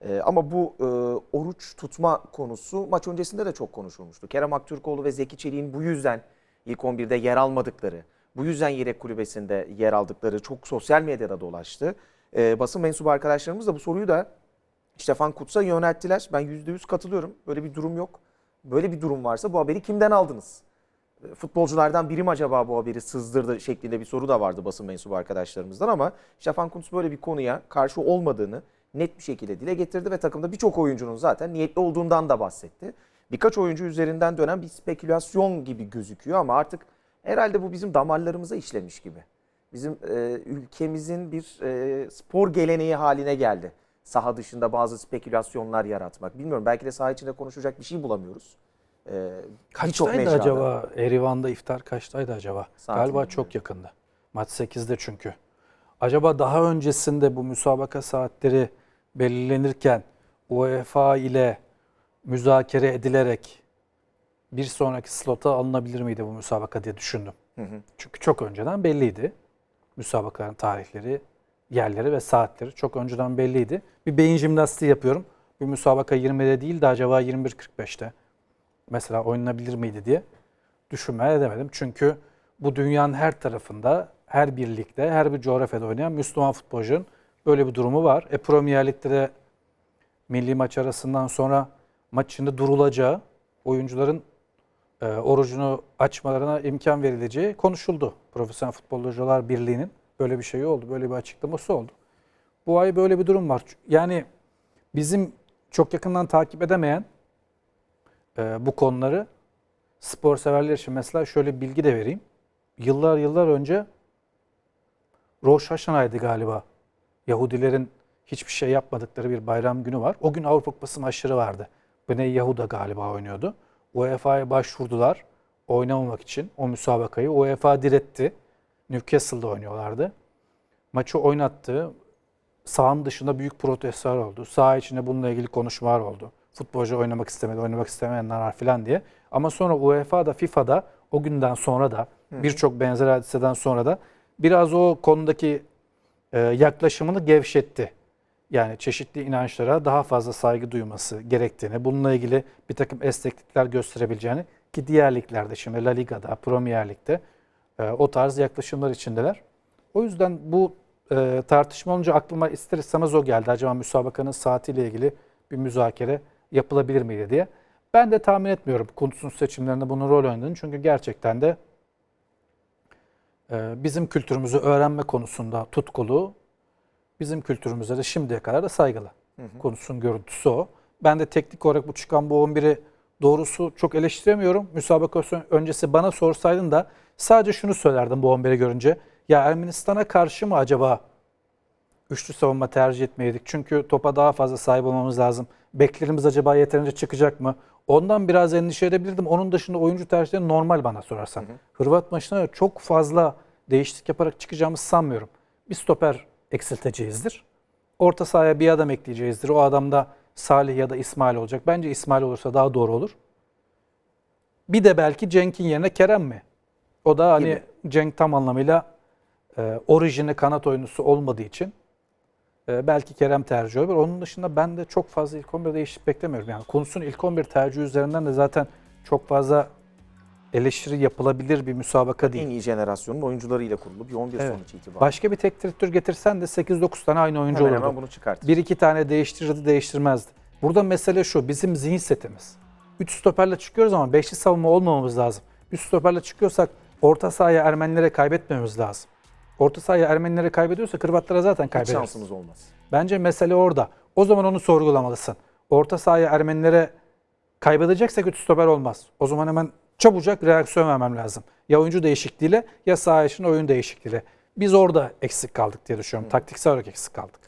E, ama bu e, oruç tutma konusu maç öncesinde de çok konuşulmuştu. Kerem Aktürkoğlu ve Zeki Çelik'in bu yüzden ilk 11'de yer almadıkları, bu yüzden yedek kulübesinde yer aldıkları çok sosyal medyada dolaştı. E, basın mensubu arkadaşlarımız da bu soruyu da Stefan Kutz'a yönelttiler. Ben %100 katılıyorum. Böyle bir durum yok. Böyle bir durum varsa bu haberi kimden aldınız? E, Futbolculardan biri mi acaba bu haberi sızdırdı şeklinde bir soru da vardı basın mensubu arkadaşlarımızdan ama Stefan Kuntz böyle bir konuya karşı olmadığını net bir şekilde dile getirdi ve takımda birçok oyuncunun zaten niyetli olduğundan da bahsetti. Birkaç oyuncu üzerinden dönen bir spekülasyon gibi gözüküyor ama artık herhalde bu bizim damarlarımıza işlemiş gibi. Bizim e, ülkemizin bir e, spor geleneği haline geldi. Saha dışında bazı spekülasyonlar yaratmak. Bilmiyorum belki de saha içinde konuşacak bir şey bulamıyoruz. E, Kaçtaydı acaba? Erivan'da iftar kaçtaydı acaba? Saatini Galiba bilmiyorum. çok yakında. Maç 8'de çünkü. Acaba daha öncesinde bu müsabaka saatleri belirlenirken UEFA ile müzakere edilerek bir sonraki slota alınabilir miydi bu müsabaka diye düşündüm. Çünkü çok önceden belliydi. Müsabakaların tarihleri, yerleri ve saatleri çok önceden belliydi. Bir beyin jimnastiği yapıyorum. Bir müsabaka 20'de değil de acaba 21.45'te mesela oynanabilir miydi diye düşünmeye edemedim. Çünkü bu dünyanın her tarafında, her bir ligde, her bir coğrafyada oynayan Müslüman futbolcunun böyle bir durumu var. E Premier Lig'de de milli maç arasından sonra maç içinde durulacağı, oyuncuların e, orucunu açmalarına imkan verileceği konuşuldu. Profesyonel Futbolcular Birliği'nin böyle bir şeyi oldu, böyle bir açıklaması oldu. Bu ay böyle bir durum var. Yani bizim çok yakından takip edemeyen e, bu konuları spor severler için mesela şöyle bilgi de vereyim. Yıllar yıllar önce Rosh Hashanah'ydı galiba. Yahudilerin hiçbir şey yapmadıkları bir bayram günü var. O gün Avrupa Kupası maçları vardı. Bnei Yahuda galiba oynuyordu. UEFA'ya başvurdular oynamamak için o müsabakayı. UEFA diretti. Newcastle'da oynuyorlardı. Maçı oynattı. Sahanın dışında büyük protestolar oldu. Saha içinde bununla ilgili konuşmalar oldu. Futbolcu oynamak istemedi, oynamak istemeyenler var filan diye. Ama sonra UEFA'da, FIFA'da o günden sonra da birçok benzer hadiseden sonra da biraz o konudaki e, yaklaşımını gevşetti. Yani çeşitli inançlara daha fazla saygı duyması gerektiğini, bununla ilgili bir takım esneklikler gösterebileceğini ki diğer liglerde şimdi La Liga'da, Premier Lig'de e, o tarz yaklaşımlar içindeler. O yüzden bu e, tartışma olunca aklıma ister istemez o geldi. Acaba müsabakanın saatiyle ilgili bir müzakere yapılabilir miydi diye. Ben de tahmin etmiyorum Kuntz'un seçimlerinde bunun rol oynadığını. Çünkü gerçekten de bizim kültürümüzü öğrenme konusunda tutkulu, bizim kültürümüze de şimdiye kadar da saygılı. Konusunun görüntüsü o. Ben de teknik olarak bu çıkan bu 11'i doğrusu çok eleştiremiyorum. Müsabaka öncesi bana sorsaydın da sadece şunu söylerdim bu 11'i görünce. Ya Ermenistan'a karşı mı acaba üçlü savunma tercih etmeydik? Çünkü topa daha fazla sahip olmamız lazım. Beklerimiz acaba yeterince çıkacak mı? Ondan biraz endişe edebilirdim. Onun dışında oyuncu tercihleri normal bana sorarsan. Hırvat maçına çok fazla değişiklik yaparak çıkacağımızı sanmıyorum. Bir stoper eksilteceğizdir. Orta sahaya bir adam ekleyeceğizdir. O adam da Salih ya da İsmail olacak. Bence İsmail olursa daha doğru olur. Bir de belki Cenk'in yerine Kerem mi? O da hani Gibi. Cenk tam anlamıyla e, orijine kanat oyuncusu olmadığı için belki Kerem tercih olabilir. Onun dışında ben de çok fazla ilk 11 değişiklik beklemiyorum. Yani konusunun ilk 11 tercihi üzerinden de zaten çok fazla eleştiri yapılabilir bir müsabaka değil. En iyi jenerasyonun oyuncularıyla kurulu bir 11 Evet. sonuç itibariyle. Başka bir tek direktör getirsen de 8-9 tane aynı oyuncu hemen olurdu. hemen bunu çıkart. Bir iki tane değiştirirdi değiştirmezdi. Burada mesele şu bizim zihin setimiz. 3 stoperle çıkıyoruz ama 5'li savunma olmamamız lazım. 3 stoperle çıkıyorsak orta sahaya Ermenilere kaybetmememiz lazım. Orta sahaya Ermenilere kaybediyorsa Hırvatlara zaten Hiç kaybederiz. şansımız olmaz. Bence mesele orada. O zaman onu sorgulamalısın. Orta sahaya Ermenilere kaybedeceksek 3 stoper olmaz. O zaman hemen çabucak reaksiyon vermem lazım. Ya oyuncu değişikliğiyle ya saha içinde oyun değişikliğiyle. Biz orada eksik kaldık diye düşünüyorum. Taktiksel olarak eksik kaldık.